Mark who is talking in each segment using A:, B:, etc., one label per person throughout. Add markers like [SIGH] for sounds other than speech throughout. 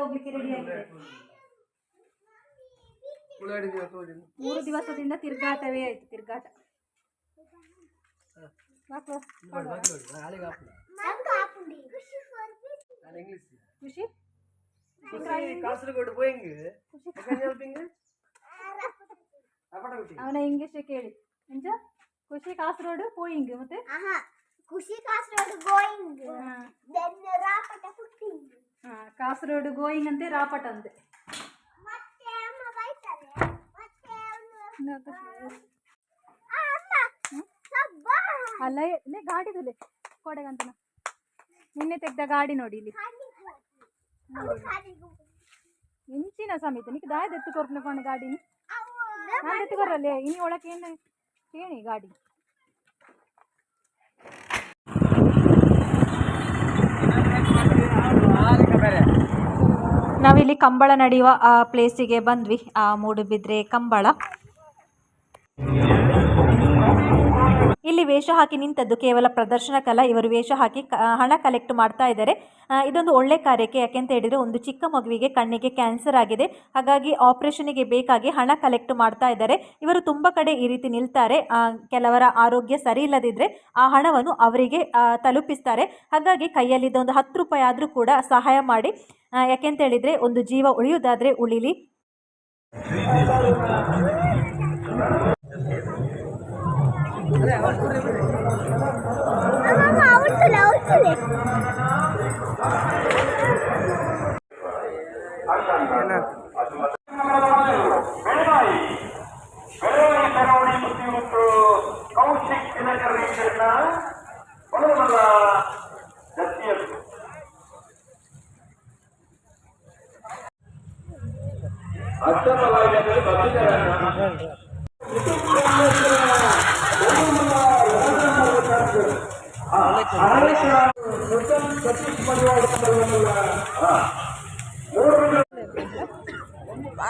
A: ಹೋಗ್ಲಿಕ್ಕೆ ರೆಡಿ ಆಗಿದೆ ಮೂರು ದಿವಸದಿಂದ ತಿರ್ಗಾಟವೇ ಆಯ್ತು ತಿರ್ಗಾಟ ಮಕ್ಳು ಖುಷಿ
B: ಕಾಸರಗೋಡು போயிங்க
A: ಅವನ ಇಂಗ್ಲಿಷ್ ಕೇಳಿ ಎಂಚ ಖುಷಿ ಕಾಸರೋಡು ಪೋಯಿಂಗ್ ಮತ್ತೆ
C: ಆಹಾ ಖುಷಿ ಕಾಸರಗೋಡು ಗೋಯಿಂಗ್
A: ಹಾ.
C: ದೆನ್ ರಾಪಟ ಫುಟ್ಟಿಂಗ್
A: ಹಾ, ಕಾಸರೋಡು ಗೋಯಿಂಗ್ ಅಂತೆ ರಾಪಟ್ ಅಂತೆ ಅಲ್ಲ ನೇ ಗಾಡಿದಲ್ಲಿ ಕೊಡೆಗಂತನ. ನಿನ್ನೆ ತೆಗ್ದ ಗಾಡಿ ನೋಡಿ ಇಲ್ಲಿ. ಇಂಚಿನ ಸಮೇತ ನಿಕ್ ದಾಯದ ಎತ್ತು ಕೊರ್ಕೊಂಡು ಗಾಡಿನಿ ನಾನು ಎತ್ತು ಕೊರಲ್ಲೇ ಇನಿ ಒಳಕ್ಕೆ ಏನು ಕೇಳಿ ಗಾಡಿ. ನಾವಿಲ್ಲಿ ಕಂಬಳ ನಡೆಯುವ ಆ ಪ್ಲೇಸಿಗೆ ಬಂದ್ವಿ. ಆ ಮೂಡುಬಿದ್ರೆ ಕಂಬಳ. ಇಲ್ಲಿ ವೇಷ ಹಾಕಿ ನಿಂತದ್ದು ಕೇವಲ ಪ್ರದರ್ಶನಕ್ಕಲ್ಲ ಇವರು ವೇಷ ಹಾಕಿ ಹಣ ಕಲೆಕ್ಟ್ ಮಾಡ್ತಾ ಇದ್ದಾರೆ. ಇದೊಂದು ಒಳ್ಳೆ ಕಾರ್ಯಕ್ಕೆ ಯಾಕೆಂತ ಹೇಳಿದರೆ ಒಂದು ಚಿಕ್ಕ ಮಗುವಿಗೆ ಕಣ್ಣಿಗೆ ಕ್ಯಾನ್ಸರ್ ಆಗಿದೆ. ಹಾಗಾಗಿ ಆಪರೇಷನ್ಗೆ ಬೇಕಾಗಿ ಹಣ ಕಲೆಕ್ಟ್ ಮಾಡ್ತಾ ಇದ್ದಾರೆ. ಇವರು ತುಂಬ ಕಡೆ ಈ ರೀತಿ ನಿಲ್ತಾರೆ. ಕೆಲವರ ಆರೋಗ್ಯ ಸರಿ ಇಲ್ಲದಿದ್ದರೆ ಆ ಹಣವನ್ನು ಅವರಿಗೆ ತಲುಪಿಸ್ತಾರೆ. ಹಾಗಾಗಿ ಕೈಯಲ್ಲಿದ್ದ ಒಂದು ಹತ್ತು ರೂಪಾಯಿ ಆದರೂ ಕೂಡ ಸಹಾಯ ಮಾಡಿ. ಯಾಕೆಂತ ಹೇಳಿದರೆ ಒಂದು ಜೀವ ಉಳಿಯುವುದಾದರೆ ಉಳಿಲಿ.
C: ಅಮ್ಮ ಅವಳ್ತಲೆ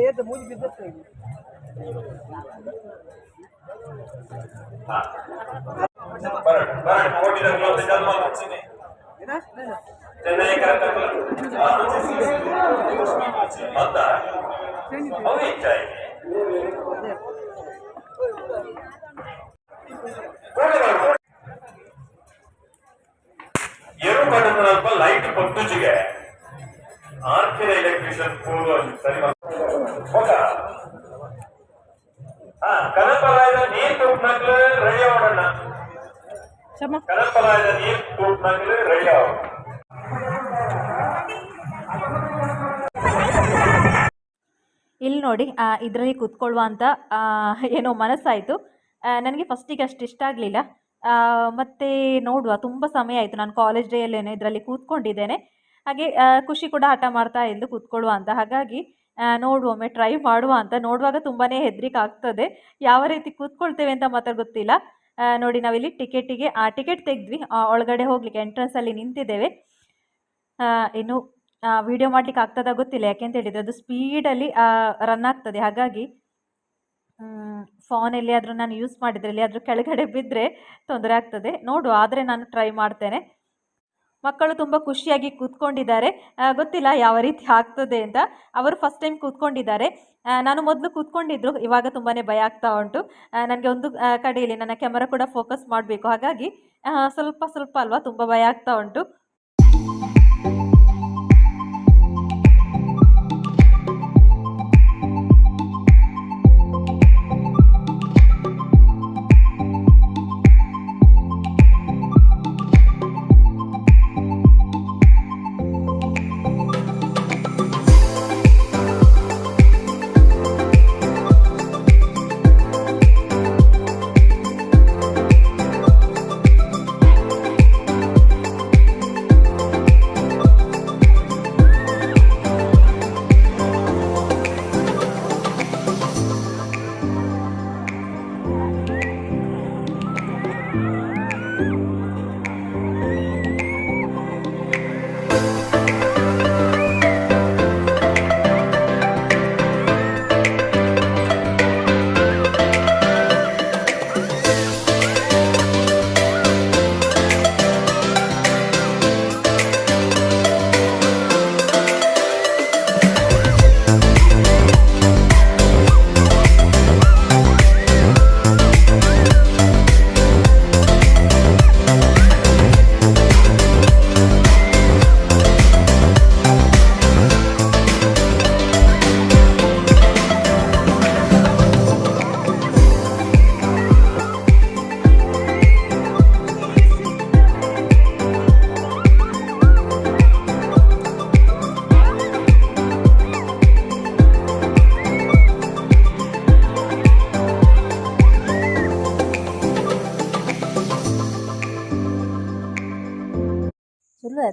D: ಎರಡು ಮೂರ್ತಿ ಭಗವಂತ ಚಾನ್ಸ್ ಅಡ್ಡ ಬಲಾಯಿದಾಗಲ್ಲ ಕನ್ನಡ ಬಲಾಯಿದಾಗಲ್ಲ ನಂದರಿಕೆ ನಂದರಿಕೆ ನಂದರಿಕೆ ಬರಡು ಬರಡು ಕೋಟಿ ರತ್ನ ಜನ್ಮ ಕೊಡ್ತೀನಿ ಚೆನ್ನೈ ಕರೆಕ್ಟ್ ಮತ್ತ ಅವು ಇಚ್ಛಾಯಿ ಎರಡು ಬಟನ್ ಸ್ವಲ್ಪ ಲೈಟ್ ಪೊತ್ತುಚಿಗೆ ಆರ್ಕಿನ ಎಲೆಕ್ಟ್ರಿಷಿಯನ್ ಕೂಡು ಸರಿ ಹೋಗ? ಹಾ ಕನಪಲಾಯದ ನೀರ್ ತೂಟ್ನಾಗ್ಲು ರೆಡಿ ಆಗೋಣ. ಕನಪಲಾಯದ ನೀರ್ ತೂಟ್ನಾಗ್ಲು ರೆಡಿ ಆಗೋಣ.
A: ಇಲ್ಲಿ ನೋಡಿ ಇದರಲ್ಲಿ ಕೂತ್ಕೊಳ್ಳುವ ಅಂತ ಏನೋ ಮನಸ್ಸಾಯಿತು. ನನಗೆ ಫಸ್ಟಿಗೆ ಅಷ್ಟು ಇಷ್ಟ ಆಗಲಿಲ್ಲ. ಮತ್ತು ನೋಡುವ ತುಂಬ ಸಮಯ ಆಯಿತು. ನಾನು ಕಾಲೇಜ್ ಡೇಯಲ್ಲೇನೆ ಇದರಲ್ಲಿ ಕೂತ್ಕೊಂಡಿದ್ದೇನೆ. ಹಾಗೆ ಖುಷಿ ಕೂಡ ಹಠ ಮಾಡ್ತಾ ಎಂದು ಕೂತ್ಕೊಳ್ಳುವ ಅಂತ. ಹಾಗಾಗಿ ನೋಡುವೊಮ್ಮೆ ಟ್ರೈ ಮಾಡುವ ಅಂತ. ನೋಡುವಾಗ ತುಂಬಾ ಹೆದ್ರಿಕೆ ಆಗ್ತದೆ. ಯಾವ ರೀತಿ ಕೂತ್ಕೊಳ್ತೇವೆ ಅಂತ ಮಾತ್ರ ಗೊತ್ತಿಲ್ಲ. ನೋಡಿ ನಾವಿಲ್ಲಿ ಟಿಕೆಟಿಗೆ ಆ ಟಿಕೆಟ್ ತೆಗೆದ್ವಿ. ಒಳಗಡೆ ಹೋಗ್ಲಿಕ್ಕೆ ಎಂಟ್ರೆನ್ಸಲ್ಲಿ ನಿಂತಿದ್ದೇವೆ. ಆ, ಇನ್ನು ವಿಡಿಯೋ ಮಾಡ್ಲಿಕ್ಕೆ ಆಗ್ತದ ಗೊತ್ತಿಲ್ಲ. ಯಾಕೆಂತ ಹೇಳಿದರೆ ಅದು ಸ್ಪೀಡಲ್ಲಿ ರನ್ ಆಗ್ತದೆ. ಹಾಗಾಗಿ ಫೋನ್ ಎಲ್ಲಿಯಾದರೂ ನಾನು ಯೂಸ್ ಮಾಡಿದರೆ ಎಲ್ಲಿಯಾದರೂ ಕೆಳಗಡೆ ಬಿದ್ದರೆ ತೊಂದರೆ ಆಗ್ತದೆ. ನೋಡು ಆದರೆ ನಾನು ಟ್ರೈ ಮಾಡ್ತೇನೆ. ಮಕ್ಕಳು ತುಂಬ ಖುಷಿಯಾಗಿ ಕೂತ್ಕೊಂಡಿದ್ದಾರೆ. ಗೊತ್ತಿಲ್ಲ ಯಾವ ರೀತಿ ಆಗ್ತದೆ ಅಂತ. ಅವರು ಫಸ್ಟ್ ಟೈಮ್ ಕೂತ್ಕೊಂಡಿದ್ದಾರೆ. ನಾನು ಮೊದಲು ಕೂತ್ಕೊಂಡಿದ್ರು, ಇವಾಗ ತುಂಬಾ ಭಯ ಆಗ್ತಾ ಉಂಟು. ನನಗೆ ಒಂದು ಕಡೆಯಲ್ಲಿ ನನ್ನ ಕ್ಯಾಮರಾ ಕೂಡ ಫೋಕಸ್ ಮಾಡಬೇಕು. ಹಾಗಾಗಿ ಸ್ವಲ್ಪ ಸ್ವಲ್ಪ ಅಲ್ವಾ ತುಂಬ ಭಯ ಆಗ್ತಾ ಉಂಟು.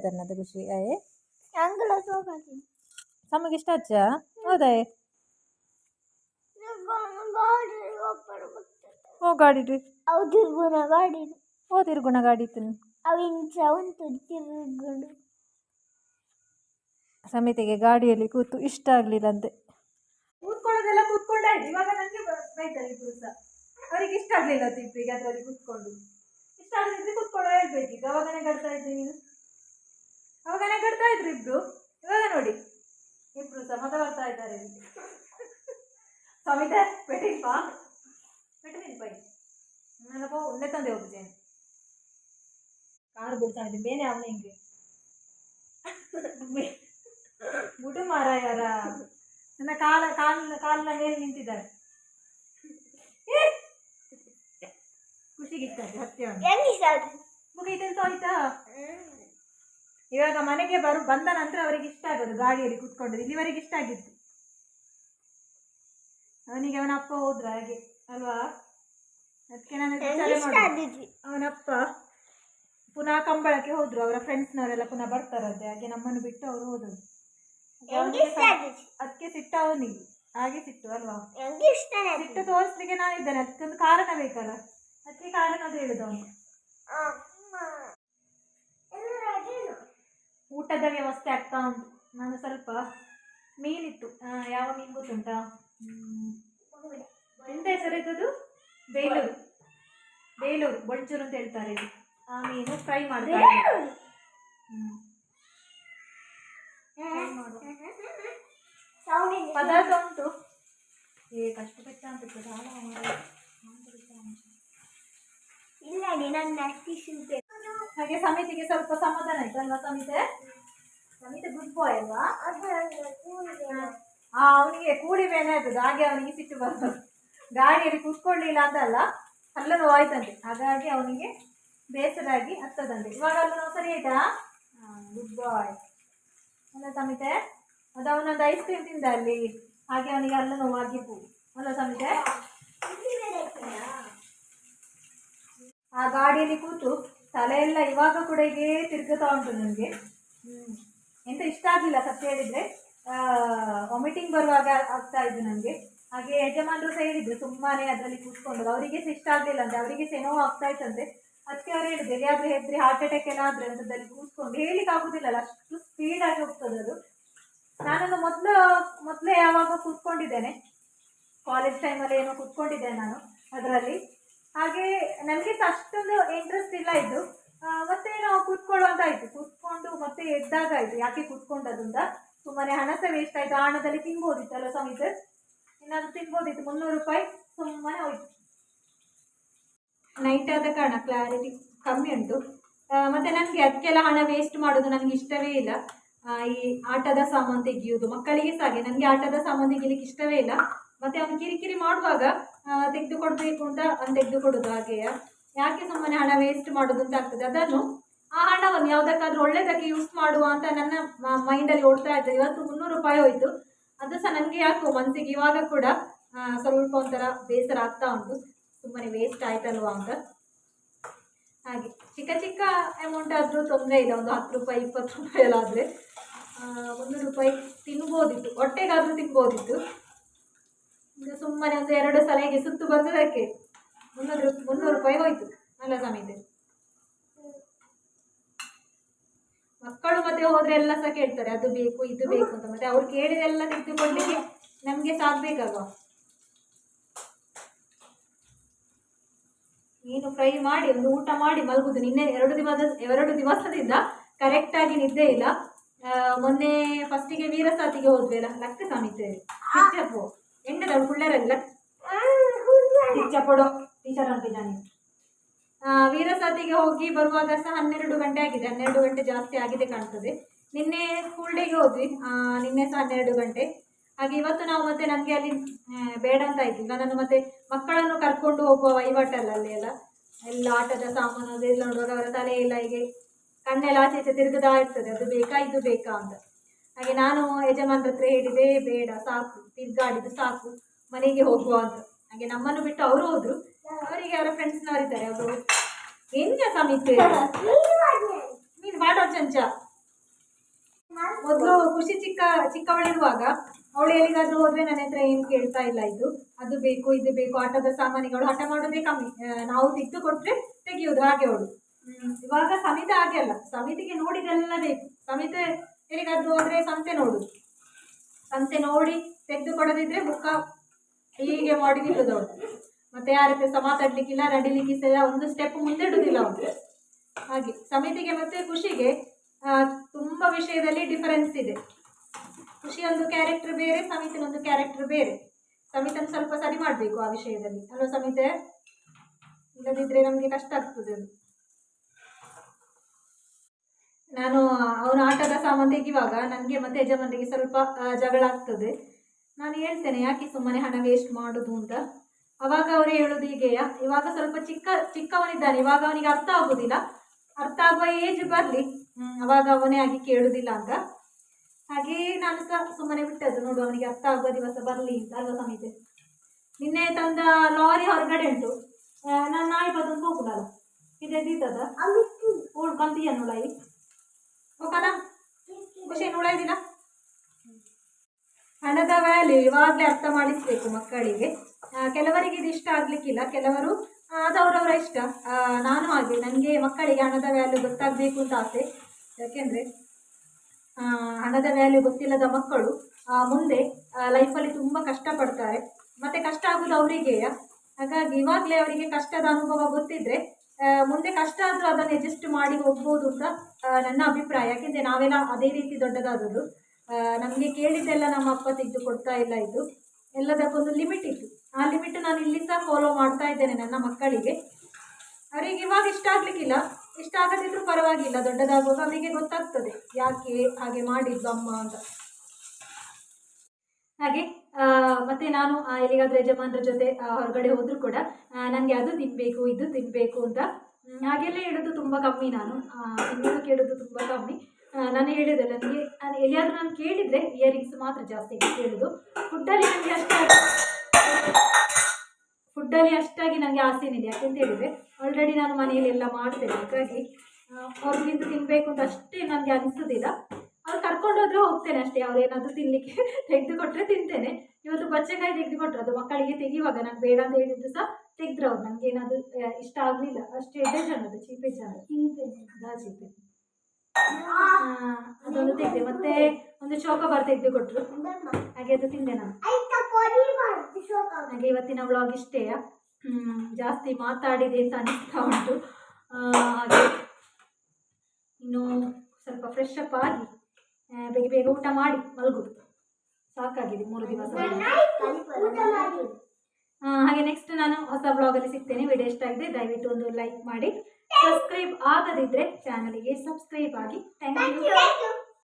A: ಅನ್ನೋದು ಖುಷಿ
C: ಸೋಗಾತಿ
A: ಸಮಗೆ ಇಷ್ಟ ಅಜ್ಜ ಹೌದಾ
C: ಗಾಡಿ ಒಬ್ಬರು ಬರ್ತಾರೆ
A: ಓ ಗಾಡಿ
C: ಅವು ತಿರುಗುನ ಗಾಡಿ
A: ಓ ತಿರ್ಗುಣ ಗಾಡಿ ಇತ್ತು
C: ಅವು ಇಂಚ ಉಂಟು ತಿರುಗುಂಡು
A: ಸಮಿತಿಗೆ ಗಾಡಿಯಲ್ಲಿ ಕೂತು ಇಷ್ಟ ಆಗಲಿಲ್ಲಂತೆ ಕೂತ್ಕೊಳ್ಳೋದೆಲ್ಲ ಕೂತ್ಕೊಂಡಾಯ್ತು ಇವಾಗ ನನಗೆ ಬೈತಾರೆ ಇಬ್ರು ಸಹ ಅವರಿಗೆ ಇಷ್ಟ ಆಗಲಿಲ್ಲ ತಿಪ್ಪಿಗೆ ಅದರಲ್ಲಿ ಕೂತ್ಕೊಂಡು. ಇಷ್ಟ ಆಗಲಿದ್ರೆ ಕೂತ್ಕೊಳ್ಳೋ ಹೇಳ್ಬೇಕು ಈಗ ಅವಾಗನೇ ಗಡ್ತಾ ಇದ್ದೆ ನೀನು. ಅವಾಗನೇ ನೆಗಡ್ತಾ ಇದ್ರು ಇಬ್ರು. ಇವಾಗ ನೋಡಿ. ಇಬ್ರು ಸಹ ಮತ ಬರ್ತಾ ಇದ್ದಾರೆ ಇಲ್ಲಿ. ಪಾ. ಪೆಟ್ಟಿಲ್ಪಾ ಪೆಟ್ಟಿಲ್ಪೈ ನನ್ನಪ್ಪ ಒಂದೇ ತಂದೆ ಹೋಗಿದ್ದೇನೆ ಕಾರ್ ಬಿಡ್ತಾ ಇದ್ದೀನಿ ಬೇನೆ ಅವನ ಹಿಂಗೆ. ಮುಟು ಮಾರ ಯಾರ ನನ್ನ ಕಾಲ ಕಾಲ ಕಾಲಿನ ಮೇಲೆ ನಿಂತಿದ್ದಾರೆ. ಖುಷಿಗಿತ್ತ ಖುಷಿಗಿಷ್ಟ ಹತ್ಯೆ
C: ಹೆಂಗಿಷ್ಟ
A: ಮುಗೀತೆಂತ ಆಯ್ತಾ? ಇವಾಗ ಮನೆಗೆ ಬರು ಬಂದ ನಂತರ ಅವರಿಗೆ ಇಷ್ಟ ಆಗೋದು ಗಾಡಿಯಲ್ಲಿ ಕೂತ್ಕೊಂಡು ಇಲ್ಲಿವರೆಗೆ ಇಷ್ಟ ಆಗಿತ್ತು ಅವನಿಗೆ ಅವನ ಅಪ್ಪ ಹೋದ್ರ ಹಾಗೆ ಅಲ್ವಾ? ಅದಕ್ಕೆ ನಾನು. ಅವನಪ್ಪ ಪುನಃ ಕಂಬಳಕ್ಕೆ ಹೋದ್ರು ಅವರ ಫ್ರೆಂಡ್ಸ್ನವರೆಲ್ಲ ಪುನಃ ಬರ್ತಾರಂತೆ. ಹಾಗೆ ನಮ್ಮನ್ನು ಬಿಟ್ಟು ಅವರು ಹೋದರು. ಅದಕ್ಕೆ ಸಿಟ್ಟು ಅವನಿಗೆ. ಹಾಗೆ ಸಿಟ್ಟು ಅಲ್ವಾ? ಸಿಟ್ಟು ತೋರಿಸ್ಲಿಕ್ಕೆ ನಾನಿದ್ದೇನೆ. ಅದಕ್ಕೊಂದು ಕಾರಣ ಬೇಕಲ್ಲ? ಅದಕ್ಕೆ ಕಾರಣ ಅದು ಹೇಳುದು ಅವನು. ಊಟದ ವ್ಯವಸ್ಥೆ ಆಗ್ತಾ ಉಂಟು ನಾನು ಸ್ವಲ್ಪ ಮೀನಿತ್ತು. ಯಾವ ಮೀನು ಗೊತ್ತುಂಟಾ. ಎಂತ ಹೆಸರು ಇದ್ದದ್ದು ಬೇಲೂರು. ಬೇಲೂರು ಬೊಳ್ಚೂರು ಅಂತ ಹೇಳ್ತಾರೆ ಇದು. ಆ ಮೀನು ಫ್ರೈ ಮಾಡ್ತಾರೆ. ಪದಾರ್ಥ ಉಂಟು. ಏ ಕಷ್ಟ ಕಷ್ಟ ಅಂತ
C: ಇಲ್ಲ ನನ್ನ
A: ಹಾಗೆ ಸಮಿತಿಗೆ ಸ್ವಲ್ಪ ಸಮಾಧಾನ ಆಯ್ತು ಅಲ್ವಾ ಸಮಿತೆ? ಸಮಿತೆ ಗುಡ್ ಬಾಯ್ ಅಲ್ವಾ? ಆ, ಅವನಿಗೆ ಕೂಡಿ ಬೇನೆ ಆಗ್ತದೆ ಹಾಗೆ ಅವನಿಗೆ ಸಿಟ್ಟು ಬರ್ತದೆ ಗಾಡಿಯಲ್ಲಿ ಕೂತ್ಕೊಳ್ಳಿಲ್ಲ ಅಂತ ಅಲ್ಲ ಆಯ್ತಂತೆ ಹಾಗಾಗಿ ಅವನಿಗೆ ಬೇಸರಾಗಿ ಹತ್ತದಂತೆ. ಇವಾಗ ಅಲ್ಲೂ ನೋವು ಸರಿ ಆಯ್ತಾ? ಗುಡ್ ಬಾಯ್ ಅಲ್ಲ ಸಮಿತೆ, ಅದು ಅವನೊಂದು ಐಸ್ ಕ್ರೀಮ್ ತಿಂದ ಅಲ್ಲಿ. ಹಾಗೆ ಅವನಿಗೆ ಹಲ್ಲು ನೋವಾಗಿತ್ತು ಅಲ್ಲ ಸಮಿತೆ? ಆ, ಗಾಡಿಯಲ್ಲಿ ಕೂತು ತಲೆ ಎಲ್ಲ ಇವಾಗ ಕೂಡ ಹೀಗೆ ತಿರುಗುತ್ತಾ ಉಂಟು ನನಗೆ. ಎಂತ ಇಷ್ಟ ಆಗಲಿಲ್ಲ ಸತ್ಯ ಹೇಳಿದ್ರೆ. ವಾಮಿಟಿಂಗ್ ಬರುವಾಗ ಆಗ್ತಾ ಇದ್ದು ನನಗೆ ಹಾಗೆ ಯಜಮಾನರು ಸಹ ಹೇಳಿದ್ರು ಸುಮ್ಮನೆ ಅದರಲ್ಲಿ ಕೂತ್ಕೊಂಡು ಅವರಿಗೆ ಇಷ್ಟ ಆಗಲಿಲ್ಲ ಅಂತ ಅವರಿಗೆ ಸಹ ನೋವು ಆಗ್ತಾ ಇತ್ತಂತೆ ಅದಕ್ಕೆ ಅವ್ರು ಹೇಳಿದ್ರು, ಎಲ್ಲಿಯಾದ್ರೂ ಹೆದ್ರಿ ಹಾರ್ಟ್ ಅಟ್ಯಾಕ್ ಎಲ್ಲ ಅಂತ ಅಂತದಲ್ಲಿ ಕೂತ್ಕೊಂಡು ಹೇಳಿಕ್ಕೆ ಆಗುದಿಲ್ಲಲ್ಲ ಅಷ್ಟು ಸ್ಪೀಡಾಗಿ ಹೋಗ್ತದೆ ಅದು. ನಾನನ್ನು ಮೊದಲು, ಮೊದಲೇ ಯಾವಾಗ ಕೂತ್ಕೊಂಡಿದ್ದೇನೆ ಕಾಲೇಜ್ ಟೈಮಲ್ಲಿ ಏನೋ ಕೂತ್ಕೊಂಡಿದ್ದೆ ನಾನು ಅದರಲ್ಲಿ. ಹಾಗೆ ನನಗೆ ಅಷ್ಟೊಂದು ಇಂಟ್ರೆಸ್ಟ್ ಇಲ್ಲ ಇದ್ದು ಮತ್ತೆ ನಾವು ಕೂತ್ಕೊಳ್ಳುವಂತ ಆಯ್ತು. ಕೂತ್ಕೊಂಡು ಮತ್ತೆ ಎದ್ದಾಗ ಆಯ್ತು. ಯಾಕೆ ಕೂತ್ಕೊಂಡದಿಂದ ಸುಮ್ಮನೆ ಹಣ ಸಹ ವೇಸ್ಟ್ ಆಯ್ತು. ಹಣದಲ್ಲಿ ತಿನ್ಬೋದಿತ್ತು ಅಲ್ಲ ಸರ್ ಏನಾದ್ರು ತಿನ್ಬೋದಿತ್ತು. ಮುನ್ನೂರು ರೂಪಾಯಿ ಸುಮ್ಮನೆ ಹೋಯ್ತು. ನೈಟ್ ಆದ ಕಾರಣ ಕ್ಲಾರಿಟಿ ಕಮ್ಮಿ ಉಂಟು. ಮತ್ತೆ ನನಗೆ ಅದಕ್ಕೆಲ್ಲ ಹಣ ವೇಸ್ಟ್ ಮಾಡೋದು ನನಗೆ ಇಷ್ಟವೇ ಇಲ್ಲ. ಈ ಆಟದ ಸಾಮಾನು ತೆಗೆಯುವುದು, ಮಕ್ಕಳಿಗೆ ಸಹ ಹಾಗೆ ನನಗೆ ಆಟದ ಸಾಮಾನು ತೆಗಿಲಿಕ್ಕೆ ಇಷ್ಟವೇ ಇಲ್ಲ. ಮತ್ತೆ ಅವನು ಕಿರಿಕಿರಿ ಮಾಡುವಾಗ ತೆಗೆದುಕೊಡ್ಬೇಕು ಅಂತ ಅವ್ನು ತೆಗೆದುಕೊಡೋದು ಹಾಗೆಯ? ಯಾಕೆ ಸುಮ್ಮನೆ ಹಣ ವೇಸ್ಟ್ ಮಾಡೋದು ಅಂತ ಆಗ್ತದೆ? ಅದನ್ನು ಆ ಹಣವನ್ನು ಯಾವುದಕ್ಕಾದ್ರೂ ಒಳ್ಳೇದಕ್ಕೆ ಯೂಸ್ ಮಾಡುವ ಅಂತ ನನ್ನ ಮೈಂಡಲ್ಲಿ ಓಡ್ತಾ ಇರ್ತದೆ ಇವತ್ತು ಮುನ್ನೂರು ರೂಪಾಯಿ ಹೋಯ್ತು. ಅದು ಸಹ ನನಗೆ ಯಾಕೋ ಮನಸ್ಸಿಗೆ ಇವಾಗ ಕೂಡ ಸ್ವಲ್ಪ ಒಂಥರ ಬೇಸರ ಆಗ್ತಾ ಉಂಟು. ಸುಮ್ಮನೆ ವೇಸ್ಟ್ ಆಯ್ತಲ್ವಾ ಅಂತ. ಹಾಗೆ, ಚಿಕ್ಕ ಚಿಕ್ಕ ಅಮೌಂಟ್ ಆದರೂ ತೊಂದರೆ ಇಲ್ಲ. ಒಂದು ಹತ್ತು ರೂಪಾಯಿ, ಇಪ್ಪತ್ತು ರೂಪಾಯಿ ಎಲ್ಲ ಆದರೆ ಮುನ್ನೂರು ರೂಪಾಯಿ ತಿನ್ಬೋದಿತ್ತು. ಹೊಟ್ಟೆಗಾದರೂ ತಿನ್ಬೋದಿತ್ತು. ಇದು ಸುಮ್ಮನೆ ಒಂದು ಎರಡು ಸಲ ಹೇಗೆ ಸುತ್ತು ಬಂದದಕ್ಕೆ ಮುನ್ನೂರು ಮುನ್ನೂರು ರೂಪಾಯಿ ಹೋಯ್ತು ಅಲ್ಲ ಸಮೇತ ಮಕ್ಕಳು ಮತ್ತೆ ಹೋದ್ರೆ ಎಲ್ಲ ಸಹ ಕೇಳ್ತಾರೆ ಅದು ಬೇಕು ಇದು ಬೇಕು ಅಂತ. ಮತ್ತೆ ಅವ್ರು ಕೇಳಿದೆಲ್ಲ ತೆಗೆದುಕೊಳ್ಳಿಕ್ಕೆ ನಮಗೆ ಸಾಕ್ಬೇಕಲ್ವ ನೀನು ಫ್ರೈ ಮಾಡಿ ಒಂದು ಊಟ ಮಾಡಿ ಮಲಗುದು. ನಿನ್ನೆ ಎರಡು ದಿವಸ ಎರಡು ದಿವಸದಿಂದ ಕರೆಕ್ಟಾಗಿ ನಿದ್ದೆ ಇಲ್ಲ. ಮೊನ್ನೆ ಫಸ್ಟಿಗೆ ವೀರಸಾತಿಗೆ ಹೋದ್ವಿ ಅಲ್ಲ ಲಕ್ಕ ಸಮಿತಿ ಎಂಟದ ಕುಳ್ಳರಲ್ಲಿ ಕಿಚ್ಚಪ್ಪಡು ಟೀಚರ್ ಅಂತ ಜಾನಿ ವೀರಸಾತಿಗೆ ಹೋಗಿ ಬರುವಾಗ ಸಹ ಹನ್ನೆರಡು ಗಂಟೆ ಆಗಿದೆ ಹನ್ನೆರಡು ಗಂಟೆ ಜಾಸ್ತಿ ಆಗಿದೆ ಕಾಣ್ತದೆ ನಿನ್ನೆ ಸ್ಕೂಲ್ ಡೇಗೆ ಹೋದ್ವಿ ನಿನ್ನೆ ಸಹ ಹನ್ನೆರಡು ಗಂಟೆ ಹಾಗೆ ಇವತ್ತು ನಾವು ಮತ್ತೆ ನನಗೆ ಅಲ್ಲಿ ಬೇಡ ಅಂತ ಆಯ್ತು ಈಗ ನಾನು ಮತ್ತೆ ಮಕ್ಕಳನ್ನು ಕರ್ಕೊಂಡು ಹೋಗುವ ವಹಿವಾಟಲ್ಲ ಅಲ್ಲಿ ಎಲ್ಲ ಎಲ್ಲ ಆಟದ ಸಾಮಾನು ಅದೆಲ್ಲ ನೋಡುವಾಗ ಅವರ ತಲೆ ಎಲ್ಲ ಹೀಗೆ ಕಣ್ಣೆಲ್ಲ ಆಚೆ ಈಚೆ ತಿರುಗದಾ ಇರ್ತದೆ ಅದು ಬೇಕಾ ಇದು ಬೇಕಾ ಅಂತ ಹಾಗೆ ನಾನು ಯಜಮಾನ್ರ ಹತ್ರ ಹೇಳಿದೆ ಬೇಡ ಸಾಕು ತಿರ್ಗಾಡಿದ್ದು ಸಾಕು, ಮನೆಗೆ ಹೋಗುವ ಅಂತ. ಹಾಗೆ ನಮ್ಮನ್ನು ಬಿಟ್ಟು ಅವರು ಹೋದ್ರು. ಅವರಿಗೆ ಅವರ ಫ್ರೆಂಡ್ಸ್ನವರಿದ್ದಾರೆ ಅವರು ಎಂತ ಸಮಿತಿ ನೀನು ಮಾಡೋ ಚಂಚ. ಮೊದಲು ಖುಷಿ ಚಿಕ್ಕ ಚಿಕ್ಕವಳಿರುವಾಗ ಅವಳು ಎಲ್ಲಿಗಾದ್ರೂ ಹೋದ್ರೆ ನನ್ನ ಹತ್ರ ಏನು ಕೇಳ್ತಾ ಇಲ್ಲ ಇದು. ಅದು ಬೇಕು, ಇದು ಬೇಕು, ಆಟದ ಸಾಮಾನುಗಳು, ಹಠ ಮಾಡೋದೇ ಕಮ್ಮಿ. ನಾವು ತೆಗೆದು ಕೊಟ್ರೆ ತೆಗೆಯೋದು ಹಾಗೆ ಅವಳು. ಇವಾಗ ಸಮಿತ ಹಾಗೆ ಅಲ್ಲ. ಸಮಿತಿಗೆ ನೋಡಿದೆಲ್ಲ ಬೇಕು. ಸಮಿತೆ ಎಲ್ಲಿಗಾದ್ರೂ ಹೋದ್ರೆ ಸಂತೆ ನೋಡುದು ಸಂತೆ ನೋಡಿ ತೆಗೆದು ಕೊಡದಿದ್ರೆ ಮುಖ ಹೀಗೆ ಮಾಡಿ ಅವಳು ಮತ್ತೆ ಯಾರ ರೀತಿ ನಡಿಲಿಕ್ಕೆ ಸಹ ಒಂದು ಸ್ಟೆಪ್ ಮುಂದೆ ಅವಳು. ಹಾಗೆ, ಸಮಿತಿಗೆ ಮತ್ತೆ ಖುಷಿಗೆ ತುಂಬ ವಿಷಯದಲ್ಲಿ ಡಿಫರೆನ್ಸ್ ಇದೆ. ಖುಷಿ ಒಂದು ಕ್ಯಾರೆಕ್ಟರ್ ಬೇರೆ ಸಮಿತಿನ ಒಂದು ಕ್ಯಾರೆಕ್ಟರ್ ಬೇರೆ. ಸಮಿತನ ಸ್ವಲ್ಪ ಸರಿ ಮಾಡಬೇಕು ಆ ವಿಷಯದಲ್ಲಿ. ಅಲ್ವಾ ಸಮಿತೆ? ಇಲ್ಲದಿದ್ರೆ ನಮಗೆ ಕಷ್ಟ ಆಗ್ತದೆ ಅದು. ನಾನು ಅವನ ಆಟದ ಸಾಮಾನು ತೆಗಿವಾಗ ನನಗೆ ಮತ್ತೆ ಯಜಮಾನರಿಗೆ ಸ್ವಲ್ಪ ಜಗಳ ಆಗ್ತದೆ. ನಾನು ಹೇಳ್ತೇನೆ ಯಾಕೆ ಸುಮ್ಮನೆ ಹಣ ವೇಸ್ಟ್ ಮಾಡೋದು ಅಂತ? ಅವಾಗ ಅವರು ಹೇಳೋದು ಹೀಗೆಯಾ ಇವಾಗ ಸ್ವಲ್ಪ ಚಿಕ್ಕ ಚಿಕ್ಕವನಿದ್ದಾನೆ ಇವಾಗ ಅವನಿಗೆ ಅರ್ಥ ಆಗೋದಿಲ್ಲ. ಅರ್ಥ ಆಗುವ ಏಜ್ ಬರಲಿ. ಅವಾಗ ಅವನೇ ಆಗಿ ಕೇಳುವುದಿಲ್ಲ ಅಂತ. ಹಾಗೆ ನಾನು ಸಹ ಸುಮ್ಮನೆ ಬಿಟ್ಟದ್ದು ನೋಡು ಅವನಿಗೆ ಅರ್ಥ ಆಗುವ ದಿವಸ ಬರಲಿ ಅಂತ ಅಲ್ವ ಸಮಿತೆ? ನಿನ್ನೆ ತಂದ ಲಾರಿ ಹೊರಗಡೆ ಉಂಟು. ನಾನು ನಾಯಿ ಬಂದು ಹೋಗುದಲ್ಲ? ಇದೆ ದೀತದ ಅಲ್ಲಿ ಬಂತೀಯ ನುಳಾಯಿ? ಓಕನಾ ಖುಷಿ ನುಳಾಯ್ದಿಲ್ಲ ಹಣದ ವ್ಯಾಲ್ಯೂ ಇವಾಗಲೇ ಅರ್ಥ ಮಾಡಿಸ್ಬೇಕು ಮಕ್ಕಳಿಗೆ. ಕೆಲವರಿಗೆ ಇದು ಇಷ್ಟ ಆಗ್ಲಿಕ್ಕಿಲ್ಲ. ಕೆಲವರು ಅದು ಅವರವರ ಇಷ್ಟ. ನಾನು ಹಾಗೆ. ನನಗೆ ಮಕ್ಕಳಿಗೆ ಹಣದ ವ್ಯಾಲ್ಯೂ ಗೊತ್ತಾಗಬೇಕು ಅಂತ ಆಸೆ. ಯಾಕೆಂದರೆ ಹಣದ ವ್ಯಾಲ್ಯೂ ಗೊತ್ತಿಲ್ಲದ ಮಕ್ಕಳು ಮುಂದೆ ಲೈಫಲ್ಲಿ ತುಂಬ ಕಷ್ಟಪಡ್ತಾರೆ. ಮತ್ತು ಕಷ್ಟ ಆಗೋದು ಅವರಿಗೆಯ. ಹಾಗಾಗಿ ಇವಾಗಲೇ ಅವರಿಗೆ ಕಷ್ಟದ ಅನುಭವ ಗೊತ್ತಿದ್ರೆ ಮುಂದೆ ಕಷ್ಟ ಆದರೂ ಅದನ್ನು ಅಡ್ಜಸ್ಟ್ ಮಾಡಿ ಹೋಗ್ಬೋದು ಅಂತ ನನ್ನ ಅಭಿಪ್ರಾಯ. ಯಾಕೆಂದರೆ ನಾವೆಲ್ಲ ಅದೇ ರೀತಿ ದೊಡ್ಡದಾದದ್ದು. ನಮಗೆ ಕೇಳಿದ್ದೆಲ್ಲ ನಮ್ಮ ಅಪ್ಪ ತೆಗೆದು ಕೊಡ್ತಾ ಇಲ್ಲ ಇದು. ಎಲ್ಲದಕ್ಕೊಂದು ಲಿಮಿಟ್ ಇತ್ತು. ಆ ಲಿಮಿಟ್ ನಾನು ಇಲ್ಲಿಂದ ಫಾಲೋ ಮಾಡ್ತಾ ಇದ್ದೇನೆ ನನ್ನ ಮಕ್ಕಳಿಗೆ. ಅವರಿಗೆ ಇವಾಗ ಇಷ್ಟ ಆಗ್ಲಿಕ್ಕಿಲ್ಲ. ಇಷ್ಟ ಆಗದಿದ್ರು ಪರವಾಗಿಲ್ಲ, ದೊಡ್ಡದಾಗುವಾಗ ಅವರಿಗೆ ಗೊತ್ತಾಗ್ತದೆ. ಯಾಕೆ ಹಾಗೆ ಮಾಡಿದ್ದು ಅಮ್ಮ ಅಂತ. ಹಾಗೆ ಮತ್ತೆ ನಾನು ಎಲ್ಲಿಗಾದ್ರೂ ಯಜಮಾನರ ಜೊತೆ ಹೊರಗಡೆ ಹೋದರೂ ಕೂಡ ನನಗೆ ಅದು ತಿನ್ನಬೇಕು ಇದು ತಿನ್ನಬೇಕು ಅಂತ. ಹಾಗೆಲ್ಲ ಹೇಳೋದು ತುಂಬ ಕಮ್ಮಿ ನಾನು. ತಿನ್ನೋದಕ್ಕೆ ಕೇಳೋದು ತುಂಬ ಕಮ್ಮಿ. ನಾನು ಹೇಳಿದೆ ನನಗೆ ನಾನು ಎಲ್ಲಿಯಾದರೂ ನಾನು ಕೇಳಿದರೆ ಇಯರಿಂಗ್ಸ್ ಮಾತ್ರ ಜಾಸ್ತಿ ಕೇಳೋದು ಫುಡ್ಡಲ್ಲಿ ನನಗೆ ಅಷ್ಟಾಗಿ ಫುಡ್ಡಲ್ಲಿ ಅಷ್ಟಾಗಿ ನನಗೆ ಆಸೆ ಏನಿದೆ ಯಾಕೆಂತ ಹೇಳಿದರೆ ಆಲ್ರೆಡಿ ನಾನು ಮನೆಯಲ್ಲಿ ಎಲ್ಲ ಮಾಡ್ತೇನೆ. ಹಾಗಾಗಿ ಅವ್ರಿಗಿಂತ ತಿನ್ನಬೇಕು ಅಂತ ಅಷ್ಟೇ ನನಗೆ ಅನಿಸೋದಿಲ್ಲ. ಅವ್ರು ಕರ್ಕೊಂಡು ಹೋದ್ರೆ ಹೋಗ್ತೇನೆ ಅಷ್ಟೇ ಅವ್ರು ಏನಾದರೂ ತಿನ್ನಲಿಕ್ಕೆ [LAUGHS] ತೆಗೆದುಕೊಟ್ರೆ ತಿಂತೇನೆ. ಇವತ್ತು ಬಚ್ಚೆಕಾಯಿ ತೆಗೆದುಕೊಟ್ರೆ ಅದು ಮಕ್ಕಳಿಗೆ ತೆಗಿಯುವಾಗ ನಾನು ಬೇಡ ಅಂತ ಹೇಳಿದ್ರು ಸಹ ತೆಗೆದ್ರು ಅವ್ರು. ನನಗೇನಾದರೂ ಇಷ್ಟ ಆಗಲಿಲ್ಲ. ಅಷ್ಟೇ ಬೇಜಾನ್ ಅದು ಚೀಪೆ ಜಾನ್ ದಾ ಚೀಪೆ. ಅದೊಂದು ತೆಗೆದೆ ಮತ್ತೆ ಒಂದು ಚೌಕಬಾರ್ ತೆಗೆದು ಕೊಟ್ಟರು ಹಾಗೆ ಅದು ತಿಂದೆ ನಾನು. ಹಾಗೆ ಇವತ್ತಿನ ವ್ಲಾಗ್ ಇಷ್ಟೇ. ಜಾಸ್ತಿ ಮಾತಾಡಿದೆ ಅಂತ ಅನಿಸ್ತಾ ಉಂಟು. ಹಾಗೆ ಇನ್ನು ಸ್ವಲ್ಪ ಫ್ರೆಶ್ ಅಪ್ ಆಗಿ ಬೇಗ ಬೇಗ ಊಟ ಮಾಡಿ ಮಲಗುದು ಸಾಕಾಗಿದೆ ಮೂರು ದಿವಸ ಹಾಗೆ ನೆಕ್ಸ್ಟ್ ನಾನು ಹೊಸ ಬ್ಲಾಗಲ್ಲಿ ಸಿಗ್ತೇನೆ. ವಿಡಿಯೋ ಇಷ್ಟ ದಯವಿಟ್ಟು ಒಂದು ಲೈಕ್ ಮಾಡಿ. ಸಬ್ಸ್ಕ್ರೈಬ್ ಆಗದಿದ್ದರೆ ಚಾನಲಿಗೆ ಸಬ್ಸ್ಕ್ರೈಬ್ ಆಗಿ ಥ್ಯಾಂಕ್ ಯು